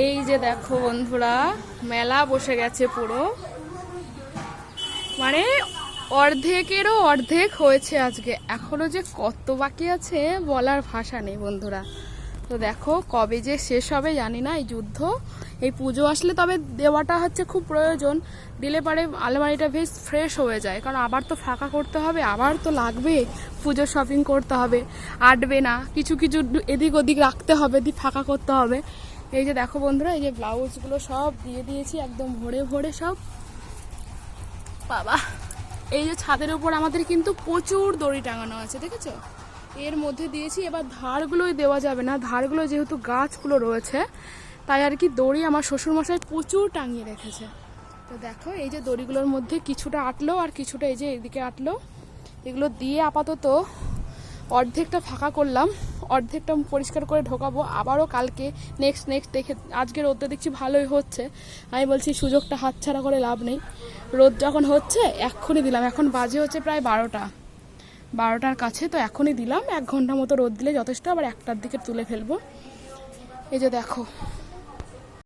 এই যে দেখো বন্ধুরা, মেলা বসে গেছে পুরো। মানে অর্ধেকেরও অর্ধেক হয়েছে আজকে। এখনও যে কত বাকি আছে বলার ভাষা নেই বন্ধুরা। তো দেখো কবে যে শেষ হবে জানি না, এই যুদ্ধ। এই পুজো আসলে তবে দেওয়াটা হচ্ছে খুব প্রয়োজন। দিলে পারে আলমারিটা বেশ ফ্রেশ হয়ে যায়। কারণ আবার তো ফাঁকা করতে হবে, আবার তো লাগবে পুজোর শপিং করতে হবে। আটবে না, কিছু কিছু এদিক ওদিক রাখতে হবে দি ফাঁকা করতে হবে। এই যে দেখো বন্ধুরা, এই যে ব্লাউজগুলো সব দিয়ে দিয়েছি, একদম ভরে ভরে সব। বাবা, এই যে ছাদের উপর আমাদের কিন্তু প্রচুর দড়ি টাঙানো আছে, দেখেছ? এর মধ্যে দিয়েছি। এবার ধারগুলোই দেওয়া যাবে না। ধারগুলো যেহেতু গাছগুলো রয়েছে, তাই আর কি দড়ি আমার শ্বশুরমশাই প্রচুর টাঙিয়ে রেখেছে। তো দেখো, এই যে দড়িগুলোর মধ্যে কিছুটা আটলো আর কিছুটা এই যে এদিকে আটলো। এগুলো দিয়ে আপাতত অর্ধেকটা ফাঁকা করলাম। অর্ধেকটা পরিষ্কার করে ঢোকাবো। আবারও কালকে নেক্সট নেক্সট দেখে, আজকে রোদটা দেখছি ভালোই হচ্ছে। আমি বলছি সুযোগটা হাতছাড়া করে লাভ নেই। রোদ যখন হচ্ছে, এক্ষুনি দিলাম। এখন বাজে হচ্ছে প্রায় বারোটা। বারোটার কাছে তো এখনই দিলাম। এক ঘণ্টা মতো রোদ দিলে যথেষ্ট, আবার একটার দিকে তুলে ফেলব। এই যে দেখো